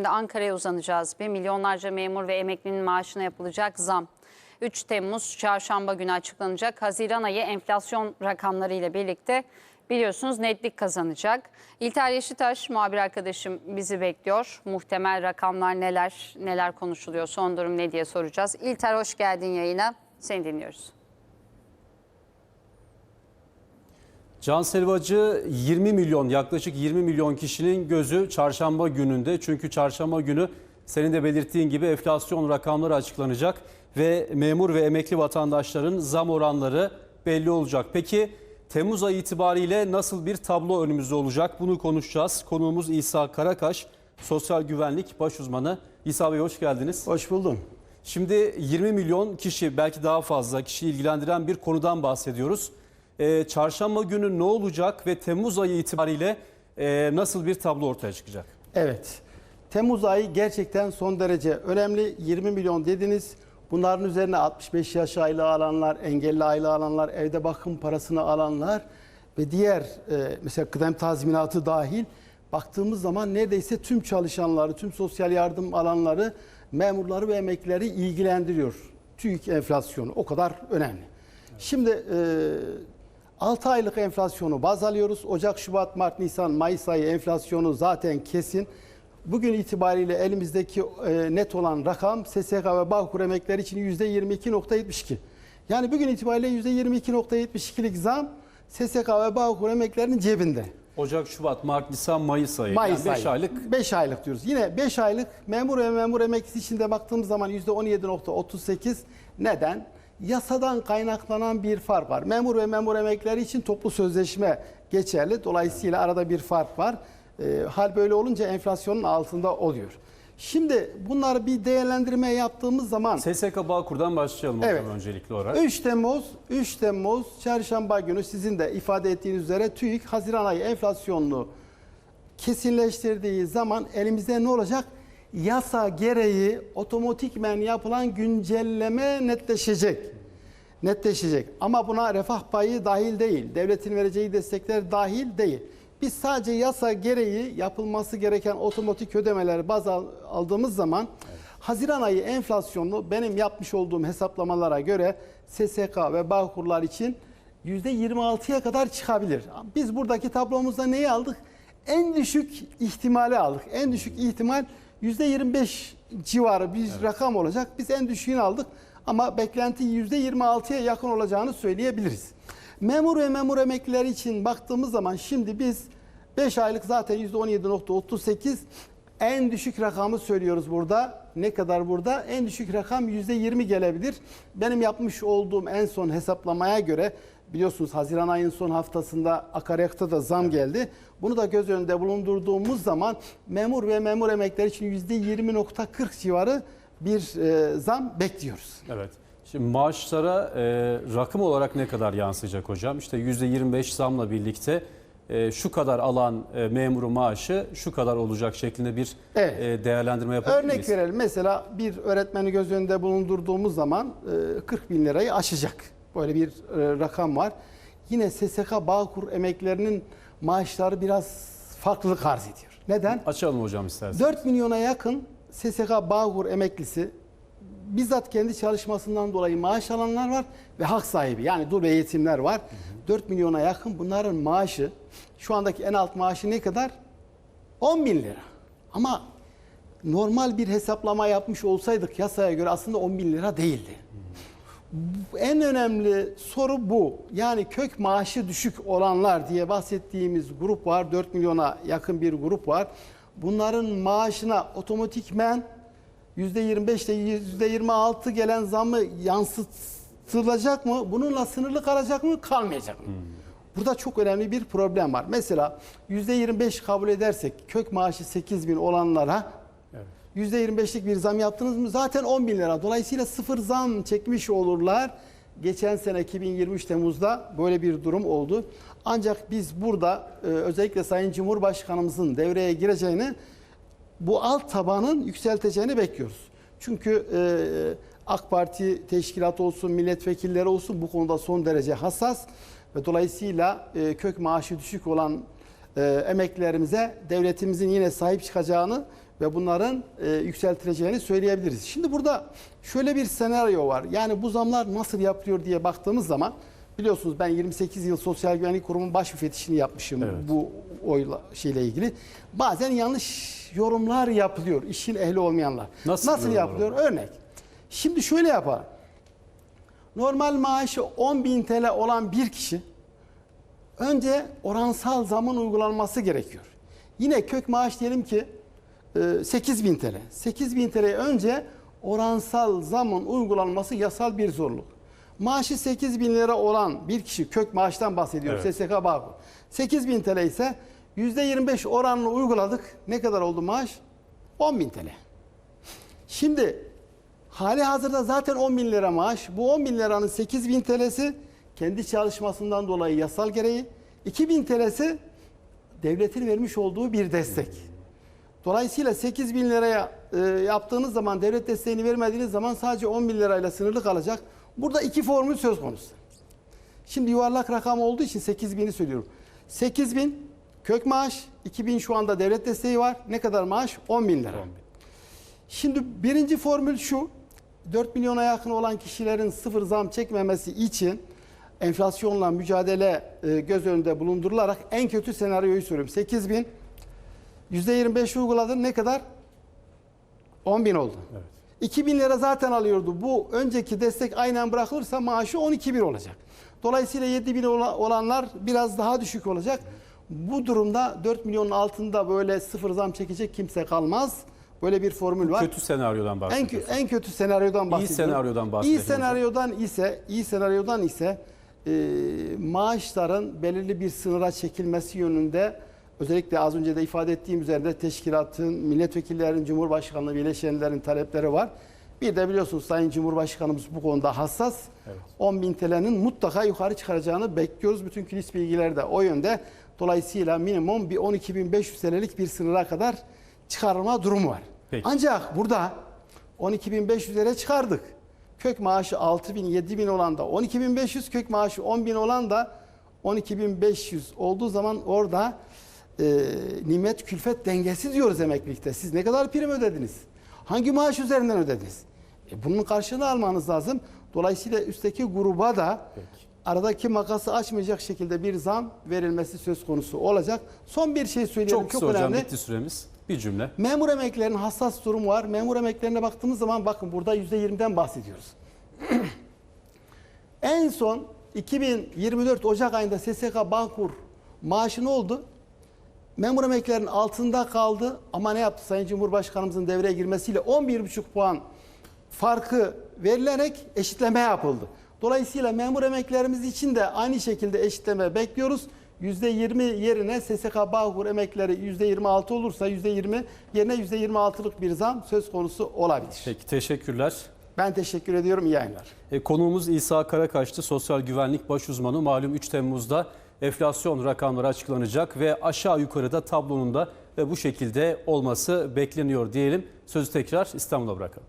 Şimdi Ankara'ya uzanacağız. Bir milyonlarca memur ve emeklinin maaşına yapılacak zam. 3 Temmuz çarşamba günü açıklanacak. Haziran ayı enflasyon rakamları ile birlikte biliyorsunuz netlik kazanacak. İlter Yeşitaş muhabir arkadaşım bizi bekliyor. Muhtemel rakamlar neler, neler konuşuluyor, son durum ne diye soracağız. İlter hoş geldin yayına. Seni dinliyoruz. Can Selvacı 20 milyon yaklaşık 20 milyon kişinin gözü çarşamba gününde. Çünkü çarşamba günü senin de belirttiğin gibi enflasyon rakamları açıklanacak ve memur ve emekli vatandaşların zam oranları belli olacak. Peki Temmuz ayı itibariyle nasıl bir tablo önümüzde olacak? Bunu konuşacağız. Konuğumuz İsa Karakaş, sosyal güvenlik baş uzmanı. İsa Bey hoş geldiniz. Hoş buldum. Şimdi 20 milyon kişi belki daha fazla kişi ilgilendiren bir konudan bahsediyoruz. Ee, çarşamba günü ne olacak ve Temmuz ayı itibariyle e, nasıl bir tablo ortaya çıkacak? Evet. Temmuz ayı gerçekten son derece önemli. 20 milyon dediniz. Bunların üzerine 65 yaş aylığı alanlar, engelli aylığı alanlar, evde bakım parasını alanlar ve diğer e, mesela kıdem tazminatı dahil baktığımız zaman neredeyse tüm çalışanları, tüm sosyal yardım alanları, memurları ve emeklileri ilgilendiriyor. TÜİK enflasyonu o kadar önemli. Şimdi e, 6 aylık enflasyonu baz alıyoruz. Ocak, Şubat, Mart, Nisan, Mayıs ayı enflasyonu zaten kesin. Bugün itibariyle elimizdeki e, net olan rakam SSK ve Bağkur emekleri için %22.72. Yani bugün itibariyle %22.72'lik zam SSK ve Bağkur emeklerinin cebinde. Ocak, Şubat, Mart, Nisan, Mayıs ayı. Mayıs yani 5 ayı. aylık 5 aylık diyoruz. Yine 5 aylık memur ve memur emeklisi için de baktığımız zaman %17.38. Neden? Yasadan kaynaklanan bir fark var. Memur ve memur emeklileri için toplu sözleşme geçerli. Dolayısıyla arada bir fark var. Ee, hal böyle olunca enflasyonun altında oluyor. Şimdi bunları bir değerlendirme yaptığımız zaman SSK Bağkur'dan başlayalım Evet. öncelikli olarak. 3 Temmuz 3 Temmuz çarşamba günü sizin de ifade ettiğiniz üzere TÜİK Haziran ayı enflasyonunu kesinleştirdiği zaman elimizde ne olacak? Yasa gereği otomatikmen yapılan güncelleme netleşecek. Netleşecek. Ama buna refah payı dahil değil. Devletin vereceği destekler dahil değil. Biz sadece yasa gereği yapılması gereken otomatik ödemeleri baz al- aldığımız zaman Haziran ayı enflasyonunu benim yapmış olduğum hesaplamalara göre SSK ve Bağkurlar için %26'ya kadar çıkabilir. Biz buradaki tablomuzda neyi aldık? En düşük ihtimali aldık. En düşük ihtimal %25 civarı bir rakam olacak. Biz en düşüğünü aldık ama beklenti %26'ya yakın olacağını söyleyebiliriz. Memur ve memur emeklileri için baktığımız zaman şimdi biz 5 aylık zaten %17.38 en düşük rakamı söylüyoruz burada. Ne kadar burada? En düşük rakam %20 gelebilir. Benim yapmış olduğum en son hesaplamaya göre biliyorsunuz Haziran ayının son haftasında akaryakıta da zam geldi. Bunu da göz önünde bulundurduğumuz zaman memur ve memur emeklileri için %20.40 civarı bir e, zam bekliyoruz. Evet. Şimdi maaşlara e, rakım olarak ne kadar yansıyacak hocam? İşte %25 zamla birlikte e, şu kadar alan e, memuru maaşı şu kadar olacak şeklinde bir Evet. e, değerlendirme yapabilir Örnek miyiz? verelim. Mesela bir öğretmeni göz önünde bulundurduğumuz zaman e, 40 bin lirayı aşacak. Böyle bir e, rakam var. Yine SSK Bağkur emeklerinin maaşları biraz farklılık arz ediyor. Neden? Açalım hocam isterseniz. 4 milyona yakın SSK Bağkur emeklisi bizzat kendi çalışmasından dolayı maaş alanlar var ve hak sahibi yani dul ve yetimler var. 4 milyona yakın bunların maaşı şu andaki en alt maaşı ne kadar? 10 bin lira. Ama normal bir hesaplama yapmış olsaydık yasaya göre aslında 10 bin lira değildi. En önemli soru bu. Yani kök maaşı düşük olanlar diye bahsettiğimiz grup var. 4 milyona yakın bir grup var. Bunların maaşına otomatikmen %25 ile %26 gelen zammı yansıtılacak mı? Bununla sınırlı kalacak mı? Kalmayacak mı? Burada çok önemli bir problem var. Mesela %25 kabul edersek kök maaşı 8 bin olanlara %25'lik bir zam yaptınız mı zaten 10 bin lira. Dolayısıyla sıfır zam çekmiş olurlar. Geçen sene 2023 Temmuz'da böyle bir durum oldu. Ancak biz burada e, özellikle Sayın Cumhurbaşkanımızın devreye gireceğini bu alt tabanın yükselteceğini bekliyoruz. Çünkü e, AK Parti teşkilat olsun, milletvekilleri olsun bu konuda son derece hassas ve dolayısıyla e, kök maaşı düşük olan e, emeklilerimize devletimizin yine sahip çıkacağını ve bunların e, yükseltileceğini söyleyebiliriz. Şimdi burada şöyle bir senaryo var. Yani bu zamlar nasıl yapılıyor diye baktığımız zaman biliyorsunuz ben 28 yıl Sosyal Güvenlik Kurumu'nun baş müfettişini yapmışım Evet. bu oyla şeyle ilgili. Bazen yanlış yorumlar yapılıyor işin ehli olmayanlar. Nasıl nasıl yapılıyor? Örnek. Şimdi şöyle yapalım. Normal maaşı 10.000 TL olan bir kişi önce oransal zamın uygulanması gerekiyor. Yine kök maaş diyelim ki e, 8000 TL. 8000 TL önce oransal zamın uygulanması yasal bir zorluk. Maaşı 8000 lira olan bir kişi kök maaştan bahsediyoruz. Evet. SSK Bağkur. 8000 TL ise %25 oranını uyguladık. Ne kadar oldu maaş? 10.000 TL. Şimdi hali hazırda zaten 10 bin lira maaş. Bu 10 bin liranın 8 bin TL'si kendi çalışmasından dolayı yasal gereği. 2 bin TL'si devletin vermiş olduğu bir destek. Dolayısıyla 8 bin liraya e, yaptığınız zaman devlet desteğini vermediğiniz zaman sadece 10 bin lirayla sınırlı kalacak. Burada iki formül söz konusu. Şimdi yuvarlak rakam olduğu için 8 bini söylüyorum. 8 bin kök maaş, 2 bin şu anda devlet desteği var. Ne kadar maaş? 10 bin lira. Şimdi birinci formül şu. 4 milyona yakın olan kişilerin sıfır zam çekmemesi için enflasyonla mücadele e, göz önünde bulundurularak en kötü senaryoyu söylüyorum. 8 bin %25 uyguladın ne kadar? 10 bin oldu. Evet. 2 bin lira zaten alıyordu. Bu önceki destek aynen bırakılırsa maaşı 12 bin olacak. Dolayısıyla 7 bin ola- olanlar biraz daha düşük olacak. Bu durumda 4 milyonun altında böyle sıfır zam çekecek kimse kalmaz. Böyle bir formül var. Kötü senaryodan En, bahsediyoruz. kö- en kötü senaryodan bahsediyorum. senaryodan İyi bahsedelim senaryodan ise iyi senaryodan ise e, maaşların belirli bir sınıra çekilmesi yönünde özellikle az önce de ifade ettiğim üzerinde teşkilatın, milletvekillerin, cumhurbaşkanlığı bileşenlerin talepleri var. Bir de biliyorsunuz Sayın Cumhurbaşkanımız bu konuda hassas. 10 bin TL'nin mutlaka yukarı çıkaracağını bekliyoruz. Bütün kilis bilgiler de o yönde. Dolayısıyla minimum bir 12.500 TL'lik bir sınıra kadar çıkarılma durumu var. Peki. Ancak burada 12.500'lere çıkardık. Kök maaşı 6.000, 7.000 olan da 12.500, kök maaşı 10.000 olan da 12.500 olduğu zaman orada e, nimet külfet dengesi diyoruz emeklilikte. Siz ne kadar prim ödediniz? Hangi maaş üzerinden ödediniz? E, bunun karşılığını almanız lazım. Dolayısıyla üstteki gruba da aradaki makası açmayacak şekilde bir zam verilmesi söz konusu olacak. Son bir şey söyleyelim. Çok çok hocam önemli. bitti süremiz. Bir cümle. Memur emeklilerin hassas durumu var. Memur emeklilerine baktığımız zaman bakın burada %20'den bahsediyoruz. en son 2024 Ocak ayında SSK Bağkur maaşı ne oldu? Memur emeklilerin altında kaldı ama ne yaptı Sayın Cumhurbaşkanımızın devreye girmesiyle 11,5 puan farkı verilerek eşitleme yapıldı. Dolayısıyla memur emeklilerimiz için de aynı şekilde eşitleme bekliyoruz. %20 yerine SSK Bağkur emeklileri %26 olursa %20 yerine %26'lık bir zam söz konusu olabilir. Peki teşekkürler. Ben teşekkür ediyorum. İyi yayınlar. E, konuğumuz İsa Karakaş'tı. Sosyal güvenlik baş uzmanı. Malum 3 Temmuz'da enflasyon rakamları açıklanacak ve aşağı yukarıda tablonun da ve bu şekilde olması bekleniyor diyelim. Sözü tekrar İstanbul'a bırakalım.